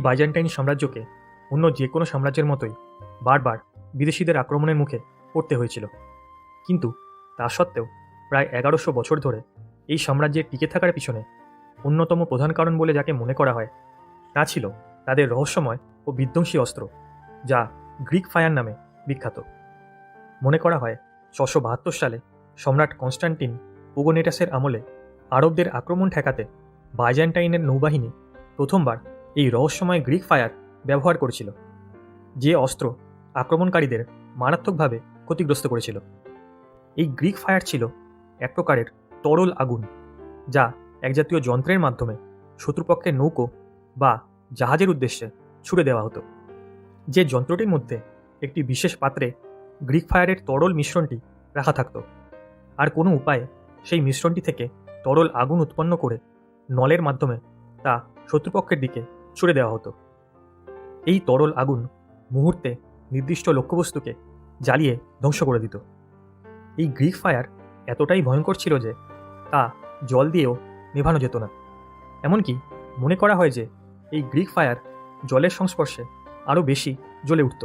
Byzantine সাম্রাজ্যকে অন্য যে কোনো সাম্রাজ্যের মতোই বারবার বিদেশিদের আক্রমণের মুখে পড়তে হয়েছিল। কিন্তু তা সত্ত্বেও প্রায় এগারোশো বছর ধরে এই সাম্রাজ্যের টিকে থাকার পিছনে অন্যতম প্রধান কারণ বলে যাকে মনে করা হয়, তা ছিল তাদের রহস্যময় ও বিধ্বংসী অস্ত্র, যা গ্রিক ফায়ার নামে বিখ্যাত। মনে করা হয়, ছশো বাহাত্তর সালে সম্রাট কনস্টান্টিন ওগোনেটাসের আমলে আরবদের আক্রমণ ঠেকাতে বাইজেন্টাইনের নৌবাহিনী প্রথমবার এই রহস্যময় গ্রিক ফায়ার ব্যবহার করেছিল, যে অস্ত্র আক্রমণকারীদের মারাত্মকভাবে ক্ষতিগ্রস্ত করেছিল। এই গ্রিক ফায়ার ছিল এক প্রকারের তরল আগুন, যা এক জাতীয় যন্ত্রের মাধ্যমে শত্রুপক্ষের নৌকো বা জাহাজের উদ্দেশ্যে ছুড়ে দেওয়া হতো। যে যন্ত্রটির মধ্যে একটি বিশেষ পাত্রে গ্রিক ফায়ারের তরল মিশ্রণটি রাখা থাকতো। আর কোনো উপায়ে সেই মিশ্রণটি থেকে তরল আগুন উৎপন্ন করে নলের মাধ্যমে তা শত্রুপক্ষের দিকে ছুড়ে দেওয়া হতো। এই তরল আগুন মুহূর্তে নির্দিষ্ট লক্ষ্যবস্তুকে জ্বালিয়ে ধ্বংস করে দিত। এই গ্রিক ফায়ার এতটাই ভয়ঙ্কর ছিল যে তা জল দিয়েও নেভানো যেত না। এমনকি মনে করা হয় যে এই গ্রিক ফায়ার জলের সংস্পর্শে আরও বেশি জ্বলে উঠত।